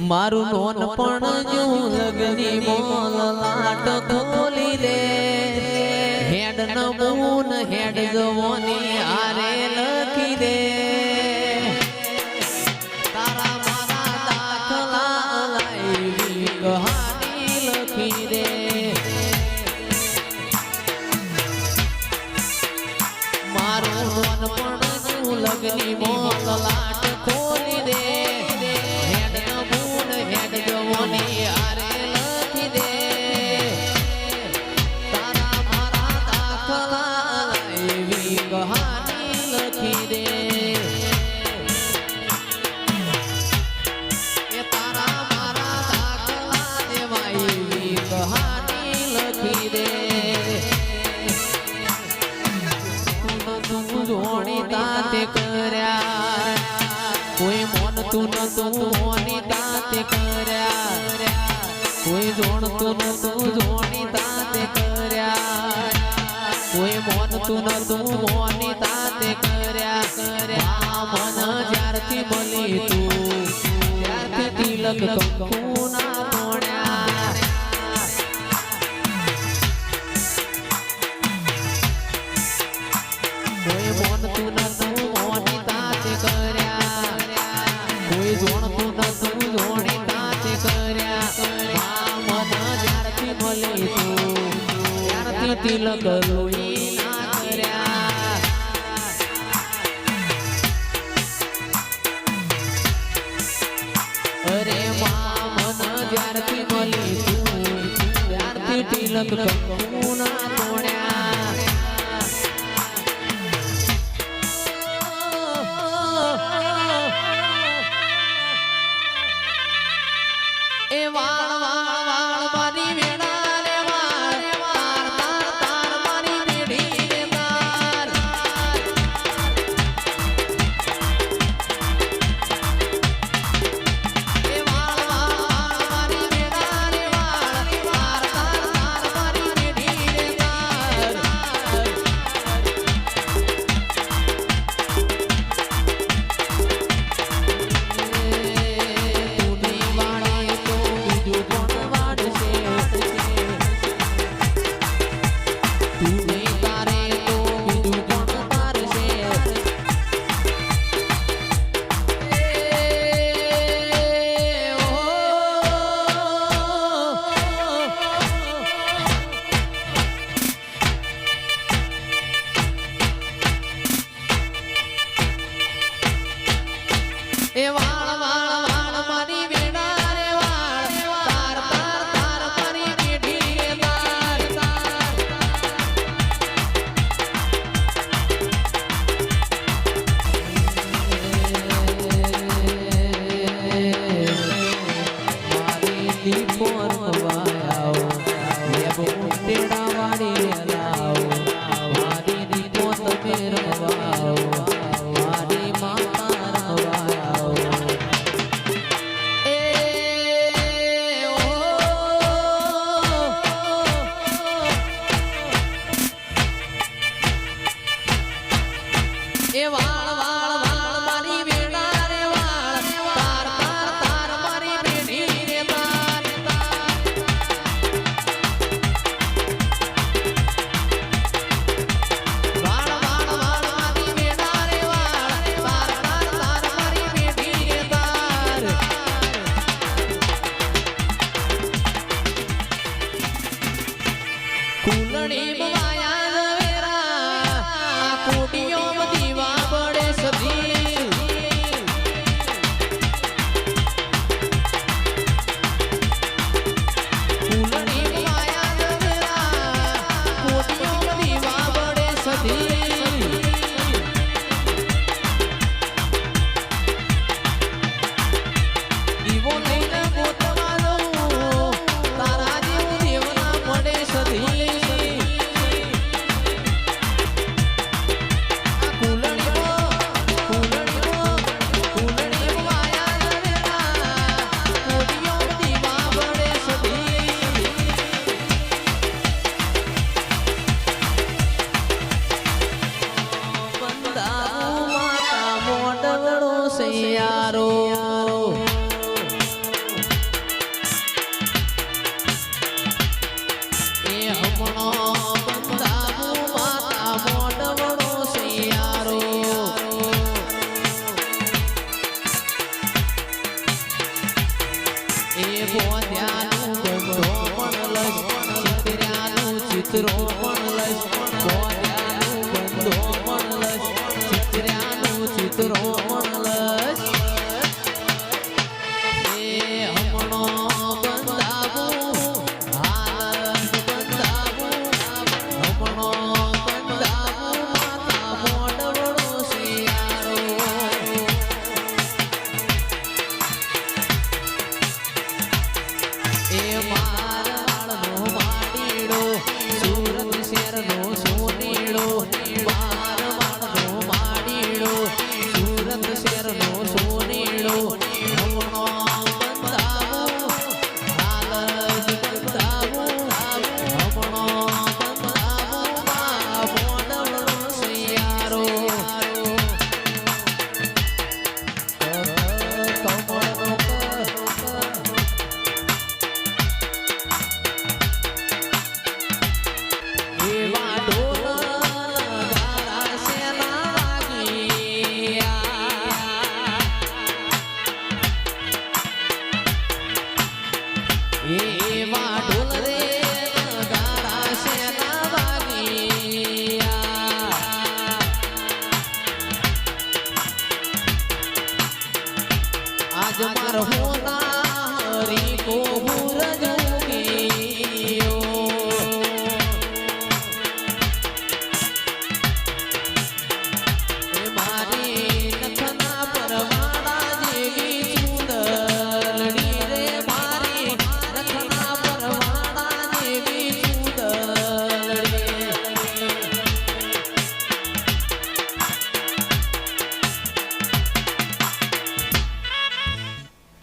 મારું નોન પણ જો લગની મોલ લાટ ખોલી દે. હેડ ન હેડ જવાની તું નિદાંત કર્યા કોઈ જોણતું નતું જોણી દાંત કર્યા કોઈ મોનતું નતું મોની દાંત કર્યા કર્યા મન જ્યારથી મળી તું ત્યારથી તિલક કંકુ ના તિલક લોહી ના કર્યા. અરે મા મન જ્યારથી મળી તું ત્યારથી તિલક Eu amo. Kulani Mama. યારો. એ હમણો ચિત્રો પણ લશ પણ બંધો પણ લશ ચિત્ર્યાનું ચિત્રો